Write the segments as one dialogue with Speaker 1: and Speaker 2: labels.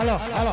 Speaker 1: હાલો હાલો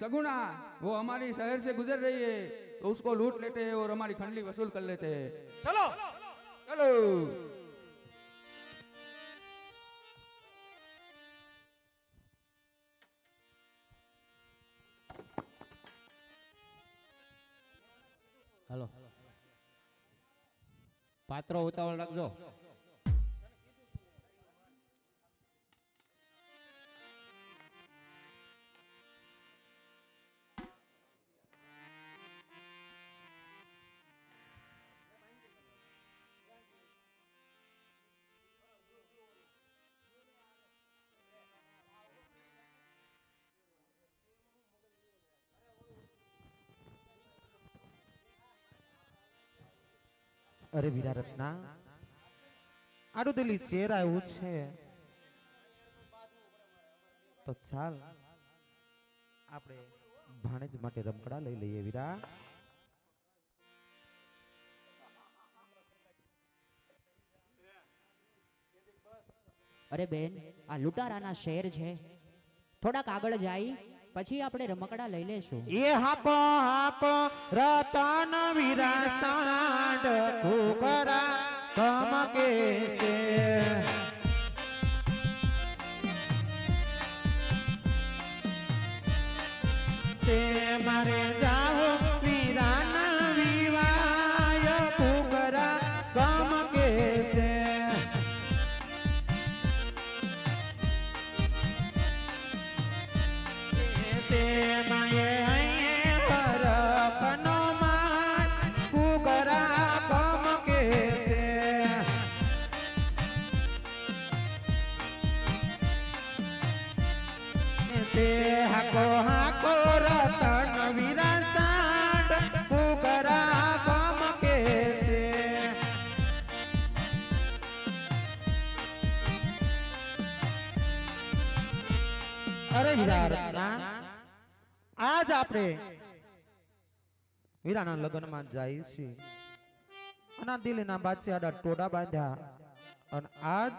Speaker 1: सगुना वो हमारी शहर से गुजर रही है तो उसको लूट लेते हैं और हमारी खंडली वसूल कर लेते हैं
Speaker 2: ચલો
Speaker 1: चलो
Speaker 3: હાલો પાત્રો ઉતાવળ રાખજો અરે વીરા રત્ના આડું દિલ્હી ચેર આવ્યું છે. તો ચાલ, આપણે ભાણેજ માટે રમકડા લઈ લઈએ વીરા.
Speaker 4: અરે બેન, આ લૂંટારાના શહેર છે. થોડાક આગળ જાય. પછી આપણે રમકડા લઈ લેશું.
Speaker 3: એ હાપ હાપ રતન વીરા સાંડ કુકરા કમકે છે તે મારે જાઓ આપણે વીરાના લગ્નમાં જાય છે અને દિલ્હીના બાદશાહ ટોડા બાંધ્યા. અને આજ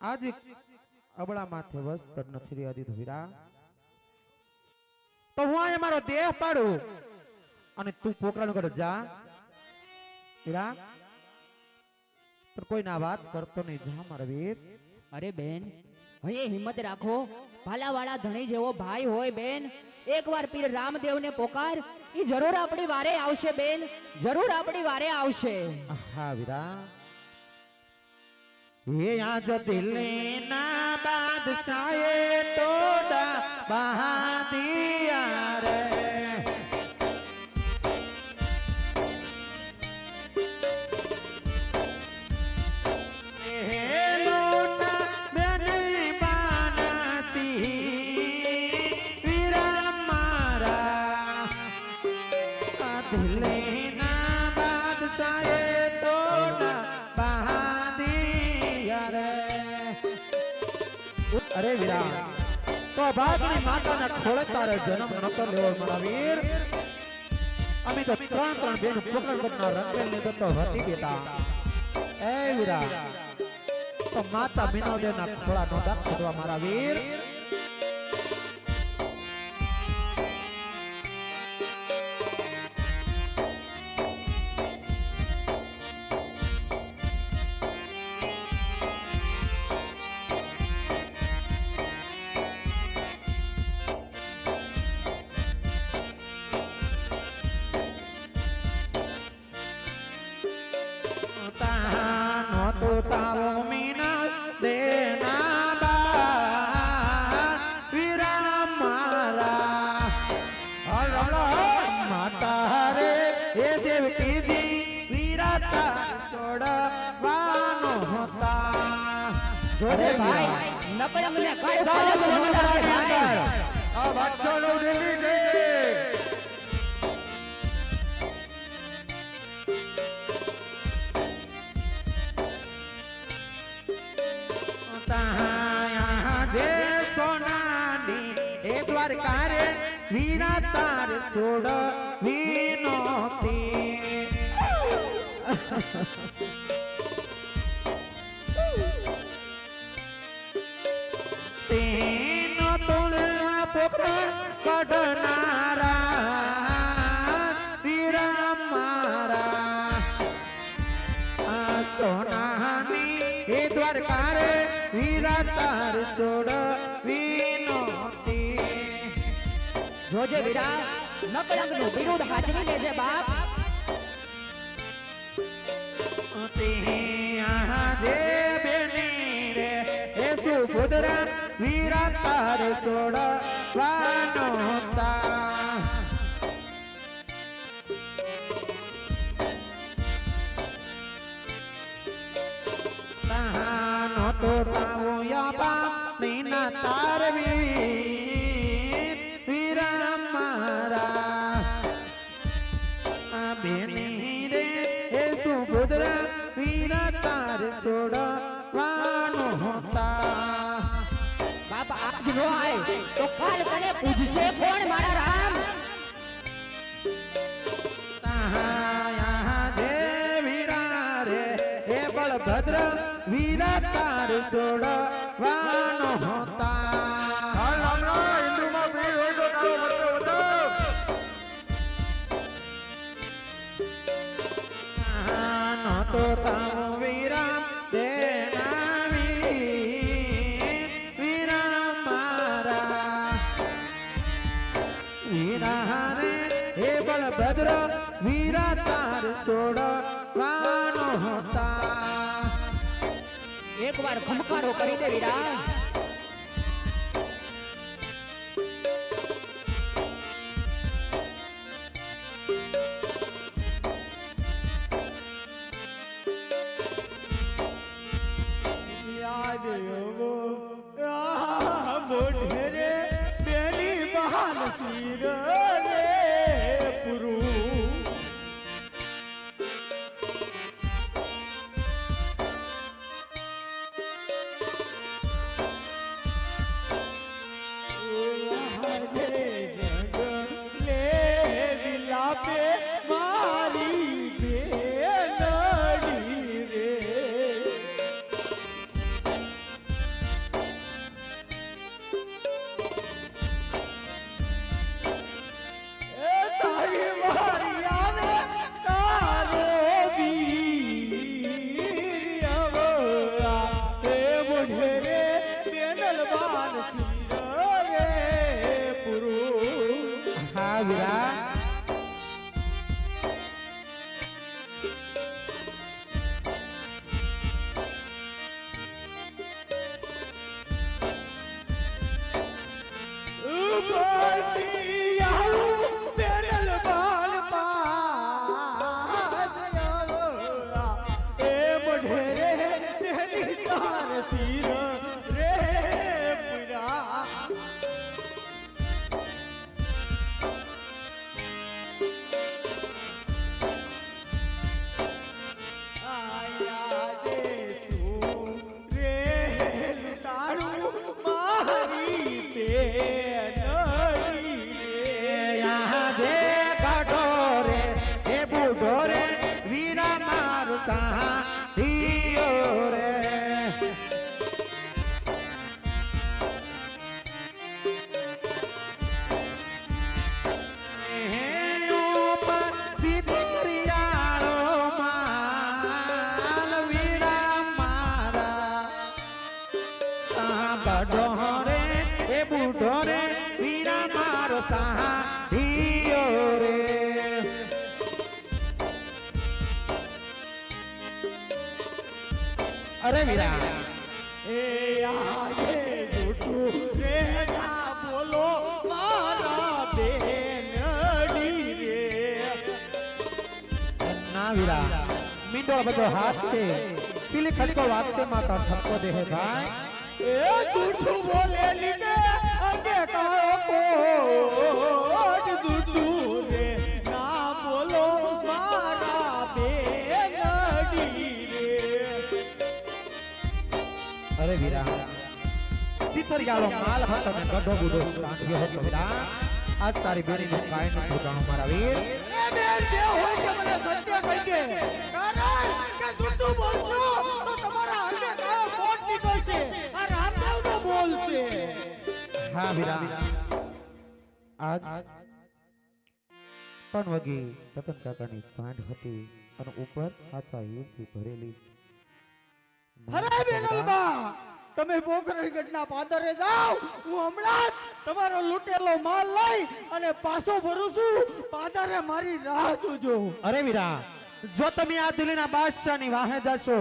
Speaker 3: આજ અબળા માથે વસ્ત્ર નથી રહ્યા દીધું વીરા. તો હું અહીંયા મારો દેહ પાડું અને તું પોકરાનું ઘરે જા. વીરા, પણ કોઈના વાત કરતો નહીં. જા મારા વીર.
Speaker 4: અરે બેન હયે હિંમત રાખો. ભાલાવાળા ધણી જેવો ભાઈ હોય બેન. એકવાર પીર રામદેવને પોકાર એ જરૂર આપણી વારે આવશે બેન. જરૂર આપણી વારે આવશે.
Speaker 3: હા વિરા. હે આજ દિલ્હીના બાદશાહે તોડા બહાદિયા અરે વીરા, તો ભાગની માતાના ખોળે તારે જન્મ નતો લેવો મારા વીર. અમે તો ત્રણ ત્રણ બેન પકડ પકડના રંગેલ ને તો હતી બેટા. એ વીરા, તો માતા વિનોદેના થોડા નોંધા ખોદવા મારા વીર. એ દેવકી જી વીરા તાર છોડવાનો હતા.
Speaker 4: જોડે ભાઈ નકળંગ ને કાળ ભાઈ
Speaker 1: આ બાદશાહનો દિલ્હી જય
Speaker 3: તાયા જે સોનાની એ દ્વારકા રે વીરા તાર છોડ વિનોતી તેનો તુલના પોકળ કઢનારા વીરા મારા આ સોનાની એ દ્વારકા રે વીરા તાર છોડ વિનોતી
Speaker 4: જોજે વીરા નકળંગનું વિરુદ્ધ હાજરી લેજે બાપ.
Speaker 3: રે એ સુભદ્રા વીરા તાર છોડ વીરા તાર છોડવાનો
Speaker 4: ખમકારો કરી દે વીરા
Speaker 3: ಆಗಿರಾ Tá. વીરા
Speaker 2: એ આયે જૂઠું રે ના બોલો મારા બેનડી રે
Speaker 3: ના વીરા મીંડોળ બધો હાથ છે પીલી ખટકો વાગશે માતા ઠપકો દેહે ભાઈ વીરા સિતરિયાળો માલ હતો ને ગઢો ગુડો સાંઠ્યો હતો વીરા આજ તારી બેરી નું કાય નથી જાણો મારા વીર.
Speaker 2: એ બેન જે હોય કે મને સત્ય કહી દે. કારણ કે જૂઠું બોલશો તો તમારા અંગે કાળો કોટ નીકળશે. આ રામદેવનો બોલશે.
Speaker 3: હા વીરા આજ પણ વગી રતન કાકાની સાંઢ હતી અને ઉપર આછા હીરથી ભરેલી
Speaker 2: અરે બેનલબા તમે પોખરણગઢના પાદરે જાઓ હું હમણાં જ તમારો લૂંટેલો માલ લઈ અને પાછો ભરું છું. પાદરે મારી રાહ જોજો.
Speaker 3: અરે વીરા જો તમે આ દિલ્હીના બાદશાહની વાહે જશો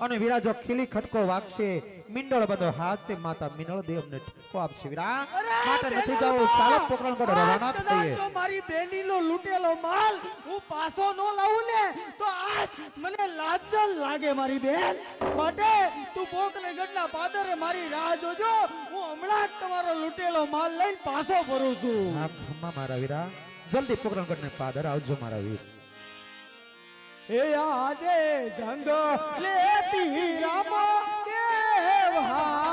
Speaker 3: અને વીરા જો ખીલી ખટકો વાગશે મિંડળ બધો હાથ છે માતા મિનળ દેવને ઠીકો આપશે. વીરા માટે નથી જાવ. ચાલો પોકરણગઢ રવાના થઈએ
Speaker 2: મારી બેનીનો લૂટેલો માલ. હું પાછો નો લાવું ને તો આજ મને લાજ લાગે મારી બેન. માટે તું પોખરણગઢના પાદરે મારી રાહ જોજો. હું હમણાં જ તમારો લૂટેલો માલ લઈને પાછો ફરું છું.
Speaker 3: હા ખમ્મા મારા વીરા. જલ્દી પોકરણ ગઢને પાદર આવજો મારા વીર.
Speaker 2: એ આદે જંગ લેતી રામ. દેવ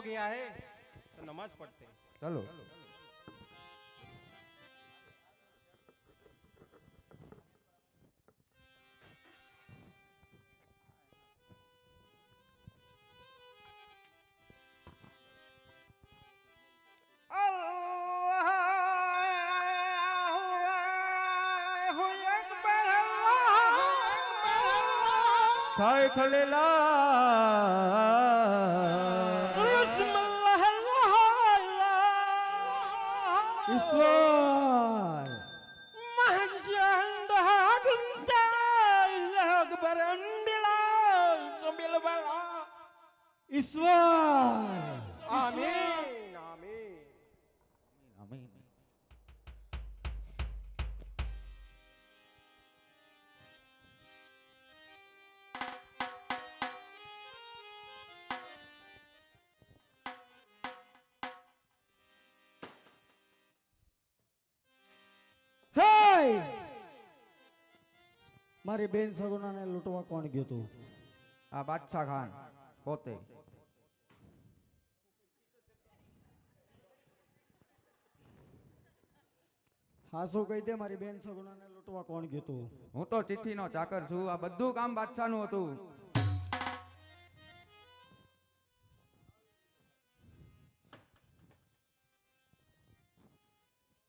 Speaker 5: हो गया है तो नमाज पढ़ते हैं
Speaker 1: ছয়
Speaker 3: খলেলা ঈশ্বর
Speaker 2: মহাজন্দ গুন্তা
Speaker 5: লগবরন বিলা
Speaker 2: সম্বিল বলা ঈশ্বর আমিন મારી બેન સગુનાને લૂંટવા કોણ ગયું તું?
Speaker 1: આ બાદશાહ ખાન પોતે.
Speaker 2: હાસુ કહી દે મારી બેન સગુનાને લૂંટવા કોણ ગયું તું?
Speaker 1: હું તો ચિઠ્ઠીનો ચાકર છું આ બધું કામ બાદશાહનું હતું.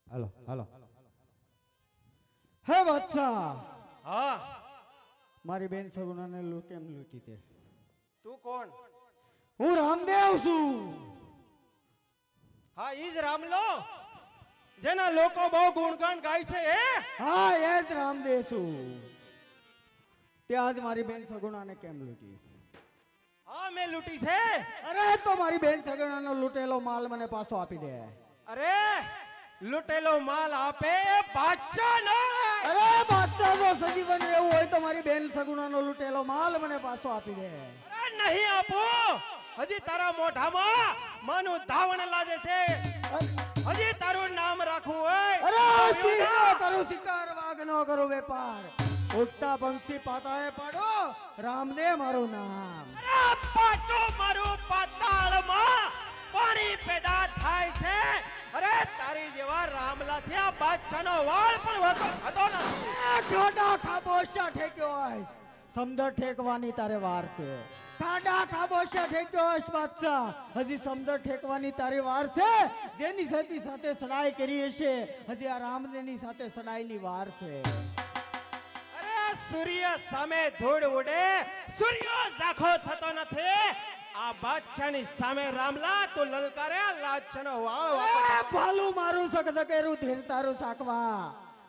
Speaker 3: હાલો હાલો.
Speaker 2: હે બાદશાહ!
Speaker 5: हाँ
Speaker 2: મારી બેન સગુણાને કેમ લૂંટી દે
Speaker 5: તું કોણ?
Speaker 2: હું રામદેવ છું.
Speaker 5: હા ઈ જ રામલો જેના લોકો બહુ ગુણગાન ગાય છે એ?
Speaker 2: હા એ જ રામદેવ છું. ત્યાં જ મારી બેન સગુણાને કેમ લૂંટી?
Speaker 5: હા મેં લૂંટી છે.
Speaker 2: અરે તો મારી બેન સગુણાનો લૂટેલો માલ મને પાછો આપી દે.
Speaker 5: અરે લૂંટેલો માલ આપે બાદશાહ ના
Speaker 2: સજીવન એવું હોય તો મારી બેન સગુણાનો લૂંટેલો માલ મને પાછો આપી દે.
Speaker 5: અરે નહીં આપો! હજી તારા મોઢામાં માનું ધાવણ લાગે છે. હજી તારું નામ રાખવું હોય.
Speaker 2: અરે સિંહ તારું શિકાર નો કરું વેપાર. ઉઠતા પંક્ષી પાતાએ પાડો રામને મારું નામ.
Speaker 5: અરે પાટો મારું પાતાળમાં પાણી પેદા થાય છે. અરે તારી જેવા રામલાથી આ બાદશાહનો વાળ પણ હતો નથી.
Speaker 2: ખાડા ખાબોશા ઠેક્યો હોય સમદર ઠેકવાની તારે વાર છે. ખાડા ખાબોશા ઠેક્યો હોય બાદશાહ. હજી સમદર ઠેકવાની તારી વાર છે. જેની સાથે સાથે સડાઈ કરી હશે હજી આ રામદેવની સાથે સડાઈની વાર છે.
Speaker 5: અરે સૂર્ય સામે ધૂળ ઉડે સૂર્ય ઝાખો થતો આ બાદશાહની સામે રામલા તો લલકારે લાજનો વાળ
Speaker 2: ભાલુ મારું સકસકે રુધિર તારું સાકવા.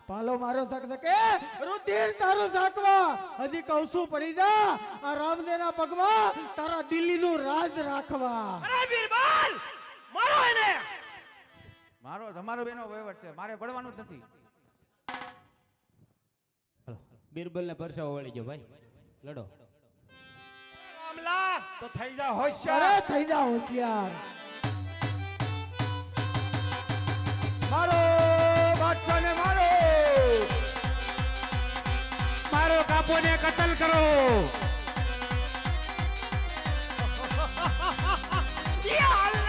Speaker 2: ભાલો મારો સકસકે રુધિર તારું સાકવા. હજી કહું છું પડી જા. આ રામદેના પગમાં તારા દિલ્હીનું રાજ રાખવા.
Speaker 5: અરે બીરબલ મારો એને.
Speaker 1: મારો તમારો બેનો વહીવટ છે. મારે પડવાનું જ નથી.
Speaker 6: બીરબલ ને પરસાવો વળી ગયો ભાઈ. લડો.
Speaker 5: રામલા તો થઈ જા
Speaker 2: અરે
Speaker 5: હોશિયાર
Speaker 2: થઈ જા હોશિયાર
Speaker 1: મારો બાદશાહને મારો મારો કાપોને કતલ કરો
Speaker 5: યા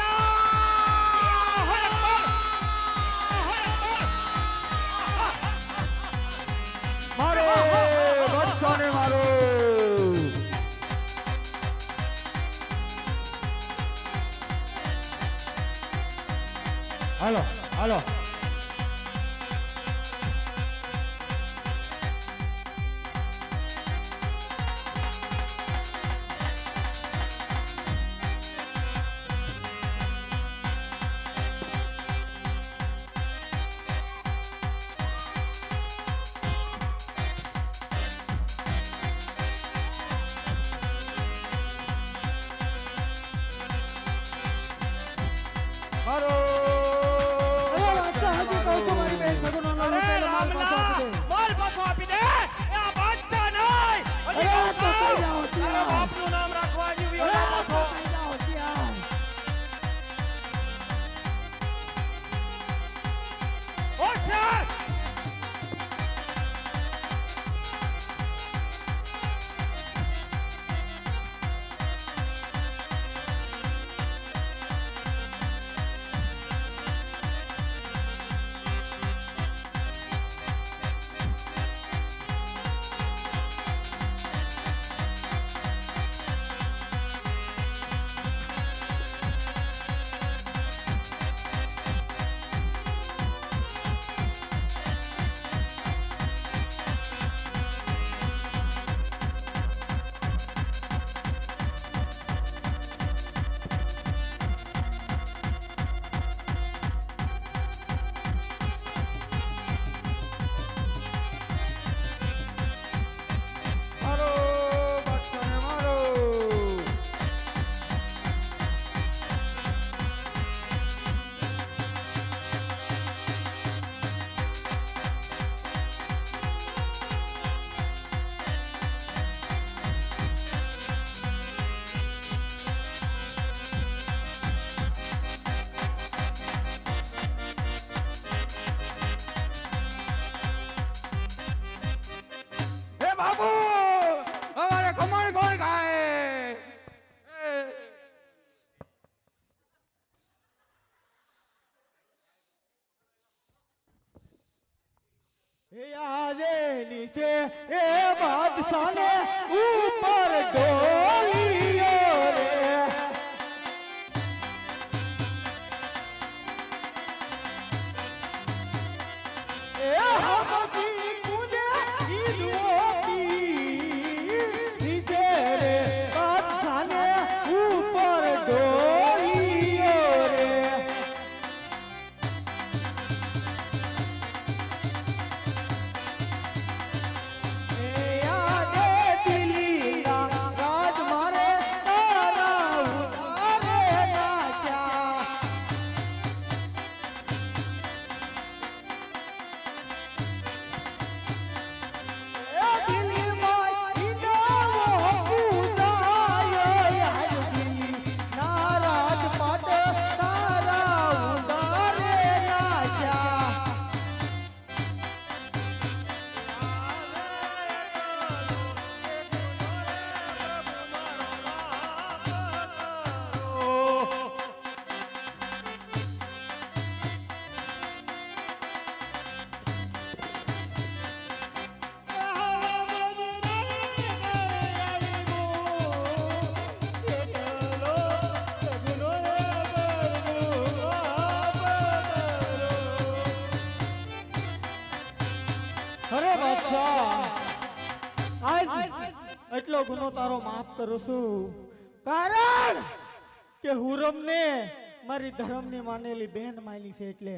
Speaker 1: બાબુ! અમારે ખમણ કોણ ખાય? એ
Speaker 2: આજે એ
Speaker 7: બાદશાહ ઉપર એટલો ગુનો તારો માફ કરું છું? કારણ કે હુરમને મારી ધર્મની માનેલી બેન માની છે એટલે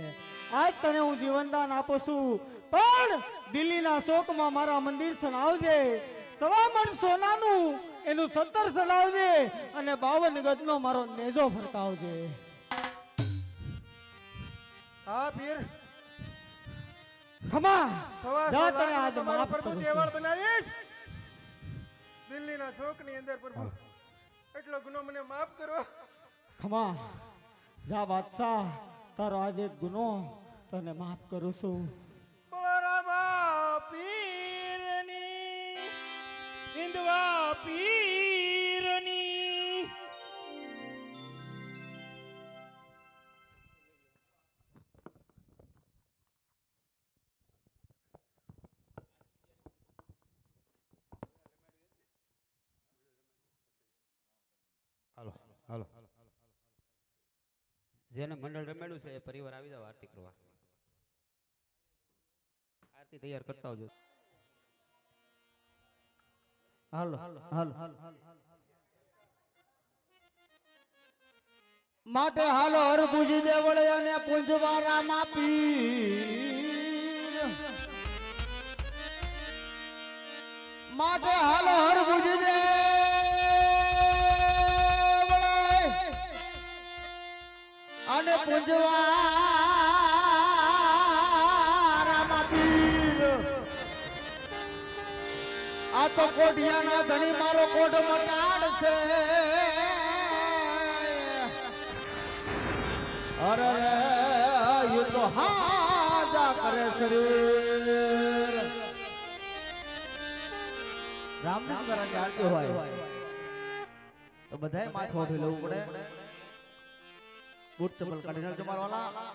Speaker 7: આજ તને હું જીવનદાન આપું છું. પણ દિલ્હીના શોકમાં મારા મંદિર સણાવજે સવામણ સોનાનું એનું સત્તર સણાવજે અને બાવન ગજનો મારો નેજો ફરકાવજે.
Speaker 5: હા પીર.
Speaker 7: ખમા.
Speaker 5: સવા
Speaker 7: સવા તને આજ મારા
Speaker 5: પ્રભુ દેવળ બનાવીશ. દિલ્હીના શોકની અંદર પ્રભુ. એટલો ગુનો મને માફ કરો.
Speaker 7: ખમા. જા બાદશાહ તારો આજે ગુનો. તને માફ કરું છું.
Speaker 5: બળરામા પીરની ઇન્દવા પીરની
Speaker 6: હાલો. હાલો જેને મંડળ રમેડું છે એ પરિવાર આવી જાવ આરતી કરવા. આરતી તૈયાર કરતા આવજો.
Speaker 7: હાલો હાલો માટે હાલો હરભુજ દેવળે અને પૂંજવારા માપી માટે હાલો હરભુજ દેવળ અને પૂજવા આ તો કોઢિયાના ધણી મારો કોઢ મટાડ છે. અરે રે તો હાજા કરે શરીર રામનામ દ્વારા આરતી હોય તો બધાય માથું લેવું પડે. બૂટ ચપ્પલ કાઢી નાખજો મારવાલા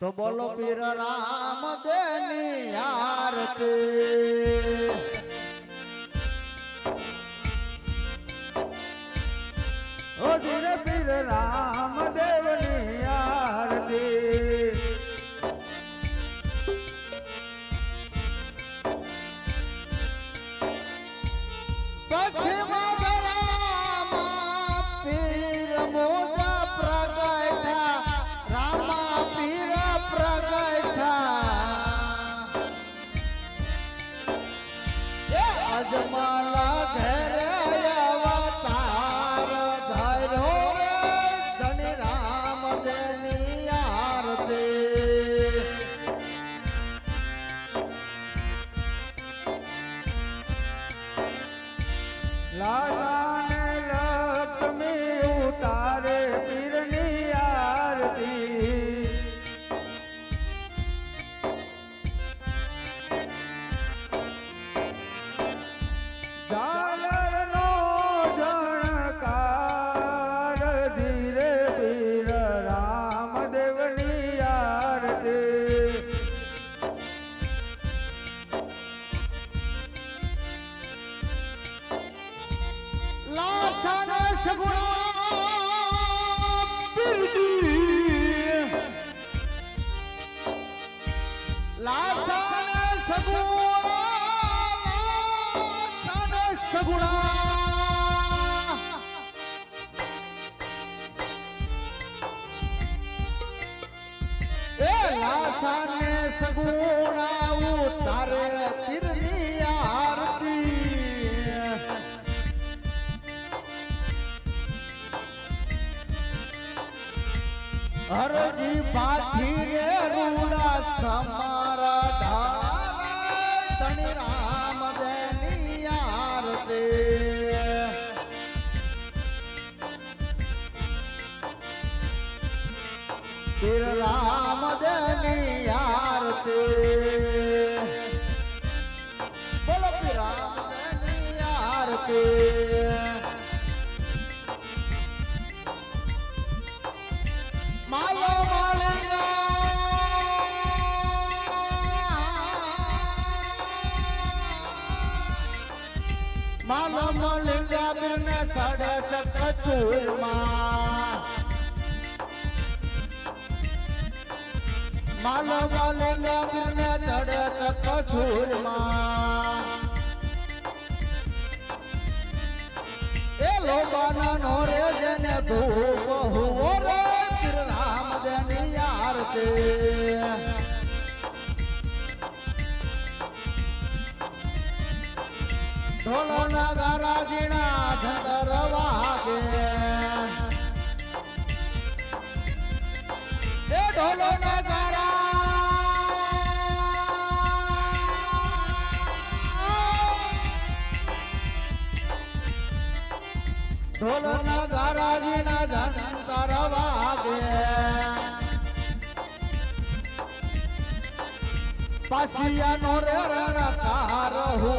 Speaker 7: તો બોલો પીર રામ દેની આરતી.
Speaker 1: ઓ ધીરે પીર રામદેવની આરતી
Speaker 7: એ લાછાને સગુણા ઉતારે પીરની આરતી. હરજી રે રૂડા સમારા આરતી માલ વાલે ગામને ચડે એ લોબાના નોરે જેને ધૂપ હુવો રે શ્રી રામ જેની આરતી ઢોલોના પાસિયા નો રે રણકાર હો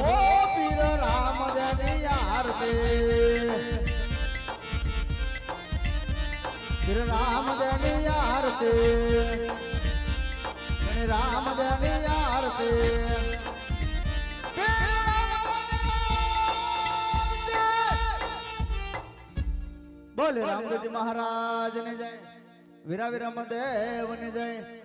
Speaker 7: પીર રામ રે યાર બે પીર રામ જની આરતી શ્રી રામ રે યાર બે બોલે રામદેવજી મહારાજ ને જય. વીરા વીરા ને જય.